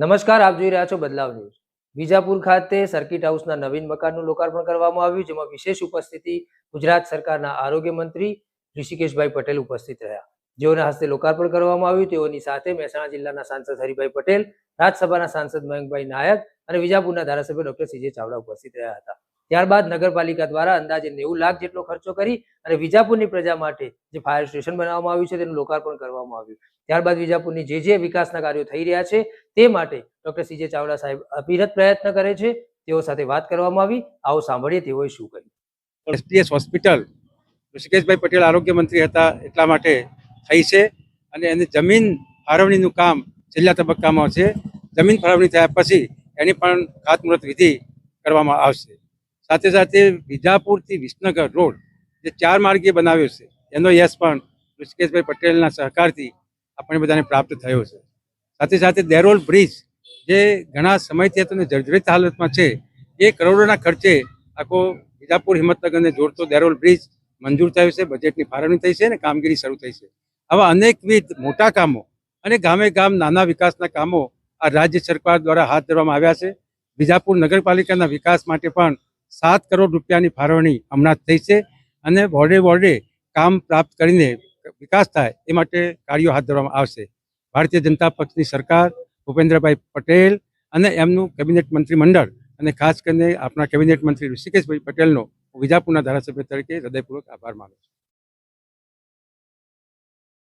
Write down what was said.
નમસ્કાર, આપ જોઈ રહ્યા છો બદલાવ ન્યૂઝ. વિજાપુર ખાતે સર્કિટ હાઉસના નવીન મકાનનું લોકાર્પણ કરવામાં આવ્યું, જેમાં વિશેષ ઉપસ્થિતિ ગુજરાત સરકારના આરોગ્ય મંત્રી ઋષિકેશભાઈ પટેલ ઉપસ્થિત રહ્યા. જેઓના હસ્તે લોકાર્પણ કરવામાં આવ્યું, તેઓની સાથે મહેસાણા જિલ્લાના સાંસદ હરિભાઈ પટેલ, રાજ્યસભાના સાંસદ મયંકભાઈ નાયક અને વિજાપુરના ધારાસભ્ય ડોક્ટર સીજે ચાવડા ઉપસ્થિત રહ્યા હતા. ત્યારબાદ નગરપાલિકા દ્વારા અંદાજે નેવું લાખ જેટલો ખર્ચો કરી અને વિજાપુરની પ્રજા માટે જે ફાયર સ્ટેશન બનાવવામાં આવ્યું છે, તેનું લોકાર્પણ કરવામાં આવ્યું. ત્યારબાદ વિજાપુરની જે જે વિકાસના કાર્યો થઈ રહ્યા છે, તે માટે ડોક્ટર સીજે ચાવડા સાહેબ અવિરત પ્રયત્ન કરે છે. તેઓ સાથે વાત કરવામાં આવી. આવો સાંભળીએ તેઓએ શું કહ્યું. એસપીએસ હોસ્પિટલ ઋષિકેશભાઈ પટેલ આરોગ્ય મંત્રી હતા, એટલા માટે થઈ છે અને એની જમીન ફાળવણીનું કામ છેલ્લા તબક્કામાં છે. જમીન ફાળવણી થયા પછી એની પણ ખાતમુહૂર્ત વિધિ કરવામાં આવશે. સાથે સાથે વિજાપુરથી વિસનગર રોડ જે ચાર માર્ગીય બનાવ્યો છે, એનો યશ પણ ઋષિકેશભાઈ પટેલના સહકારથી આપણે બધાને પ્રાપ્ત થયો છે. સાથે સાથે દેરોલ બ્રિજ જે ઘણા સમયથી હતો જર્જરિત હાલતમાં છે, એ કરોડોના ખર્ચે આખો વિજાપુર હિંમતનગરને જોડતો દેરોલ બ્રિજ મંજૂર થયો છે, બજેટની ફાળવણી થઈ છે અને કામગીરી શરૂ થઈ છે. આવા અનેકવિધ મોટા કામો અને ગામે ગામ નાના વિકાસના કામો આ રાજ્ય સરકાર દ્વારા હાથ ધરવામાં આવ્યા છે. વિજાપુર નગરપાલિકાના વિકાસ માટે પણ સાત કરોડ રૂપિયાની ફાળવણી હમણાં થઈ છે અને વોર્ડે વોર્ડે કામ પ્રાપ્ત કરીને વિકાસ થાય એ માટે કાર્યો હાથ ધરવામાં આવશે. ભારતીય જનતા પક્ષની સરકાર, ભૂપેન્દ્રભાઈ પટેલ અને એમનું કેબિનેટ મંત્રીમંડળ અને ખાસ કરીને આપણા કેબિનેટ મંત્રી ઋષિકેશભાઈ પટેલનો વિજાપુરના ધારાસભ્ય તરીકે હૃદયપૂર્વક આભાર માનું છું.